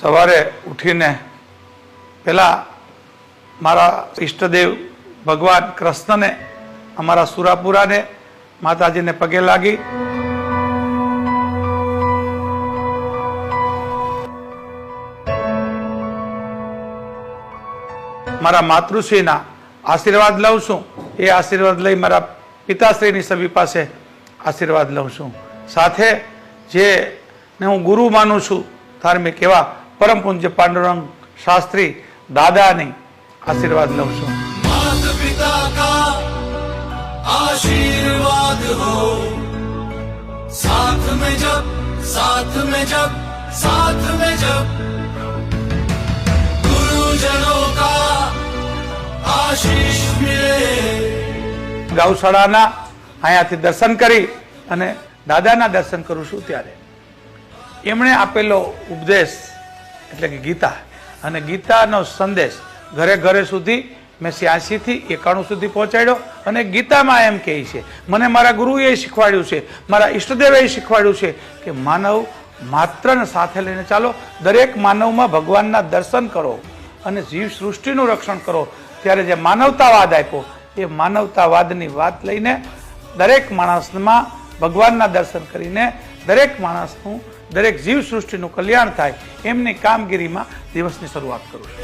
સવારે ઉઠીને પહેલાં મારા ઈષ્ટદેવ ભગવાન કૃષ્ણને, અમારા સુરાપુરાને માતાજીને પગે લાગી. મારા માતૃશ્રીના આશીર્વાદ લઉં છું. એ આશીર્વાદ લઈ મારા પિતાશ્રીની સભી પાસે આશીર્વાદ લઉં છું. સાથે જે ને હું ગુરુ માનું છું, ધાર્મિક એવા પરમ પૂજ્ય પાંડુરંગ શાસ્ત્રી દાદાની આશીર્વાદ લઉં છું. માત આશીર્વાદ હો. સાથ મે જબ સાથ મે જબ સાથ મે જબ ગુરુજનો કા આશીષ મિલે. ગૌશાળાના અહીંયાથી દર્શન કરી અને દાદાના દર્શન કરું છું ત્યારે. એમણે આપેલો ઉપદેશ એટલે કે ગીતા. અને ગીતાનો સંદેશ ઘરે ઘરે સુધી મેં સ્યાસીથી એકાણું સુધી પહોંચાડ્યો અને ગીતામાં એમ કહે છે, મને મારા ગુરુએ શીખવાડ્યું છે, મારા ઈષ્ટદેવે શીખવાડ્યું છે કે માનવ માત્રને સાથે લઈને ચાલો, દરેક માનવમાં ભગવાનના દર્શન કરો અને જીવ સૃષ્ટિનું રક્ષણ કરો. ત્યારે જે માનવતાવાદ આપ્યો, એ માનવતાવાદની વાત લઈને દરેક માણસમાં ભગવાનના દર્શન કરીને દરેક માણસનું દરેક જીવ સૃષ્ટિનું કલ્યાણ થાય એમની કામગીરીમાં દિવસની શરૂઆત કરું છું.